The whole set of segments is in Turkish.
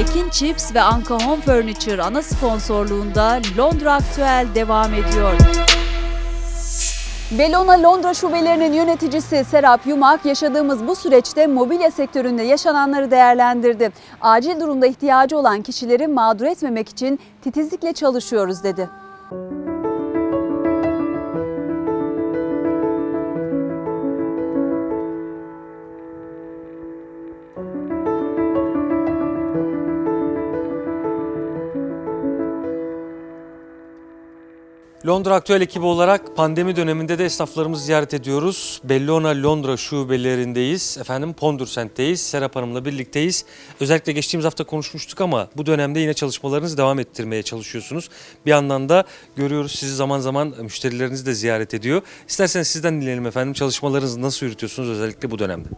Ekin Chips ve Anka Home Furniture ana sponsorluğunda Londra Aktüel devam ediyor. Bellona Londra şubelerinin yöneticisi Serap Yumak yaşadığımız bu süreçte mobilya sektöründe yaşananları değerlendirdi. Acil durumda ihtiyacı olan kişileri mağdur etmemek için titizlikle çalışıyoruz dedi. Londra Aktüel ekibi olarak pandemi döneminde de esnaflarımızı ziyaret ediyoruz. Bellona Londra şubelerindeyiz. Efendim Pondurcent'teyiz. Serap Hanım'la birlikteyiz. Özellikle geçtiğimiz hafta konuşmuştuk ama bu dönemde yine çalışmalarınızı devam ettirmeye çalışıyorsunuz. Bir yandan da görüyoruz sizi zaman zaman müşterileriniz de ziyaret ediyor. İsterseniz sizden dinleyelim efendim. Çalışmalarınızı nasıl yürütüyorsunuz özellikle bu dönemde?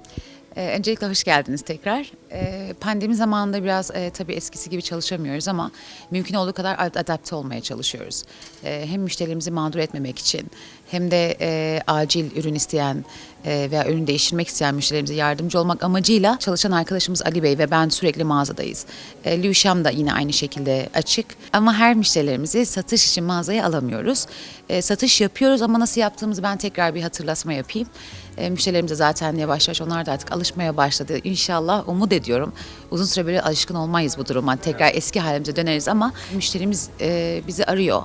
Ee, öncelikle hoş geldiniz tekrar. Ee, pandemi zamanında biraz e, tabii eskisi gibi çalışamıyoruz ama mümkün olduğu kadar ad- adapte olmaya çalışıyoruz. Ee, hem müşterilerimizi mağdur etmemek için hem de e, acil ürün isteyen veya ürün değiştirmek isteyen müşterilerimize yardımcı olmak amacıyla çalışan arkadaşımız Ali Bey ve ben sürekli mağazadayız. E, Lüşam da yine aynı şekilde açık ama her müşterilerimizi satış için mağazaya alamıyoruz. E, satış yapıyoruz ama nasıl yaptığımızı ben tekrar bir hatırlatma yapayım. E, müşterilerimiz de zaten yavaş yavaş onlar da artık alışmaya başladı. İnşallah umut ediyorum. Uzun süre böyle alışkın olmayız bu duruma. Tekrar eski halimize döneriz ama müşterimiz e, bizi arıyor.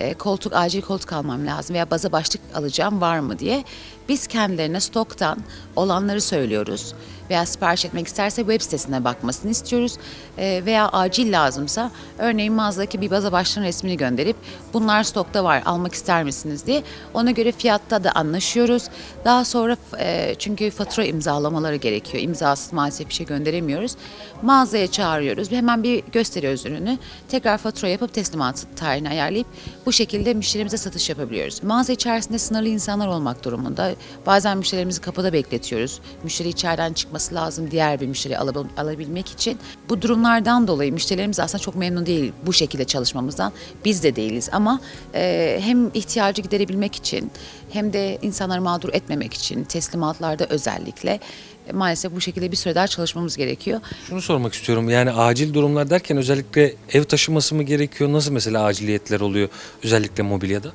E, koltuk acil koltuk almam lazım veya baza başlık alacağım var mı diye. Biz kendilerine stoktan olanları söylüyoruz veya sipariş etmek isterse web sitesine bakmasını istiyoruz. E, veya acil lazımsa örneğin mağazadaki bir baza başlığın resmini gönderip bunlar stokta var almak ister misiniz diye ona göre fiyatta da anlaşıyoruz. Daha sonra e, çünkü fatura imzalamaları gerekiyor. İmzasız maalesef bir şey gönderemiyoruz. Mağazaya çağırıyoruz. Hemen bir gösteriyoruz ürünü. Tekrar fatura yapıp teslimat tarihini ayarlayıp bu şekilde müşterimize satış yapabiliyoruz. Mağaza içerisinde sınırlı insanlar olmak durumunda. Bazen müşterilerimizi kapıda bekletiyoruz. Müşteri içeriden çıkması lazım diğer bir müşteri alabil- alabilmek için. Bu durumlardan dolayı müşterilerimiz aslında çok memnun değil bu şekilde çalışmamızdan. Biz de değiliz ama e, hem ihtiyacı giderebilmek için hem de insanları mağdur etmemek için teslimatlarda özellikle e, maalesef bu şekilde bir süre daha çalışmamız gerekiyor. Şunu sormak istiyorum. Yani acil durumlar derken özellikle ev taşıması mı gerekiyor? Nasıl mesela aciliyetler oluyor özellikle mobilyada?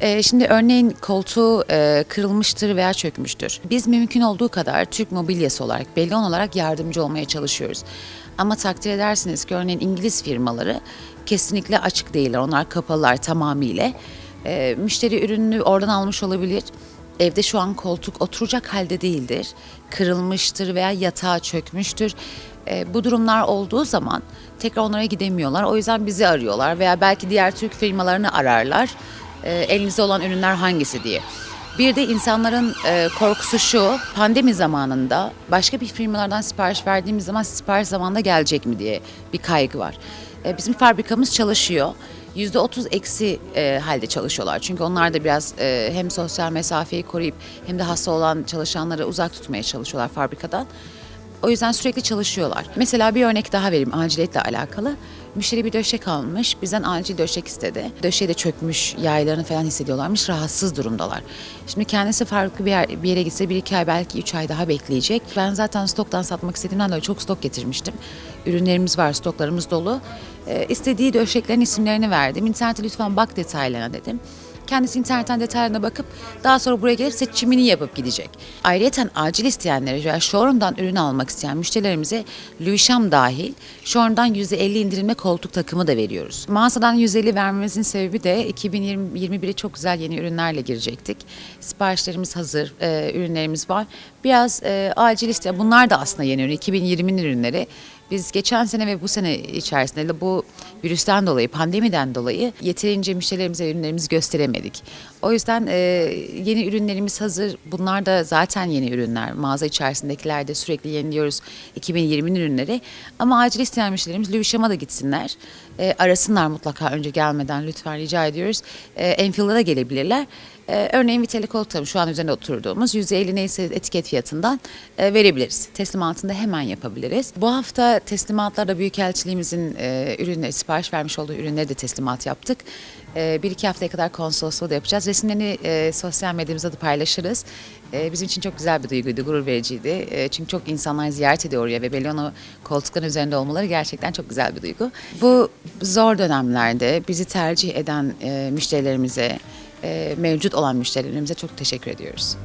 Ee, şimdi örneğin koltuğu e, kırılmıştır veya çökmüştür. Biz mümkün olduğu kadar Türk mobilyası olarak, Bellon olarak yardımcı olmaya çalışıyoruz. Ama takdir edersiniz ki örneğin İngiliz firmaları kesinlikle açık değiller. Onlar kapalılar tamamıyla. Ee, müşteri ürününü oradan almış olabilir. Evde şu an koltuk oturacak halde değildir. Kırılmıştır veya yatağa çökmüştür. Ee, bu durumlar olduğu zaman tekrar onlara gidemiyorlar. O yüzden bizi arıyorlar veya belki diğer Türk firmalarını ararlar. Ee, elinizde olan ürünler hangisi diye. Bir de insanların e, korkusu şu, pandemi zamanında başka bir firmalardan sipariş verdiğimiz zaman sipariş zamanında gelecek mi diye bir kaygı var. E, bizim fabrikamız çalışıyor. %30 eksi e, halde çalışıyorlar. Çünkü onlar da biraz e, hem sosyal mesafeyi koruyup hem de hasta olan çalışanları uzak tutmaya çalışıyorlar fabrikadan. O yüzden sürekli çalışıyorlar. Mesela bir örnek daha vereyim aciliyetle alakalı. Müşteri bir döşek almış, bizden acil döşek istedi. Döşeği de çökmüş, yaylarını falan hissediyorlarmış, rahatsız durumdalar. Şimdi kendisi farklı bir, yer, bir yere gitse bir iki ay belki üç ay daha bekleyecek. Ben zaten stoktan satmak istediğimden dolayı çok stok getirmiştim. Ürünlerimiz var, stoklarımız dolu. Ee, istediği döşeklerin isimlerini verdim. İnternete lütfen bak detaylarına dedim. Kendisi internetten detaylarına bakıp daha sonra buraya gelip seçimini yapıp gidecek. Ayrıca acil isteyenlere veya showroom'dan ürün almak isteyen müşterilerimize Lüşam dahil showroom'dan %50 indirimle koltuk takımı da veriyoruz. Mağazadan %50 vermemizin sebebi de 2021'e çok güzel yeni ürünlerle girecektik. Siparişlerimiz hazır, e, ürünlerimiz var. Biraz e, acil isteyen, bunlar da aslında yeni ürün, 2020'nin ürünleri. Biz geçen sene ve bu sene içerisinde de bu virüsten dolayı, pandemiden dolayı yeterince müşterilerimize ürünlerimizi gösteremedik. O yüzden e, yeni ürünlerimiz hazır. Bunlar da zaten yeni ürünler. Mağaza içerisindekiler de sürekli yeniliyoruz 2020'nin ürünleri. Ama acil isteyen müşterilerimiz Lübüşam'a da gitsinler. E, arasınlar mutlaka önce gelmeden lütfen rica ediyoruz. E, Enfield'a da gelebilirler. E, örneğin Vitali koltuğum şu an üzerinde oturduğumuz %50 neyse etiket fiyatından e, verebiliriz. Teslimatını da hemen yapabiliriz. Bu hafta teslimatlarda Büyükelçiliğimizin e, ürünleri, sipariş vermiş olduğu ürünleri de teslimat yaptık. E, bir iki haftaya kadar konsolosluğu da yapacağız. Resimlerini e, sosyal medyamızda da paylaşırız. E, bizim için çok güzel bir duyguydu, gurur vericiydi. E, çünkü çok insanlar ziyaret ediyor oraya ve Bellona koltukların üzerinde olmaları gerçekten çok güzel bir duygu. Bu zor dönemlerde bizi tercih eden e, müşterilerimize, mevcut olan müşterilerimize çok teşekkür ediyoruz.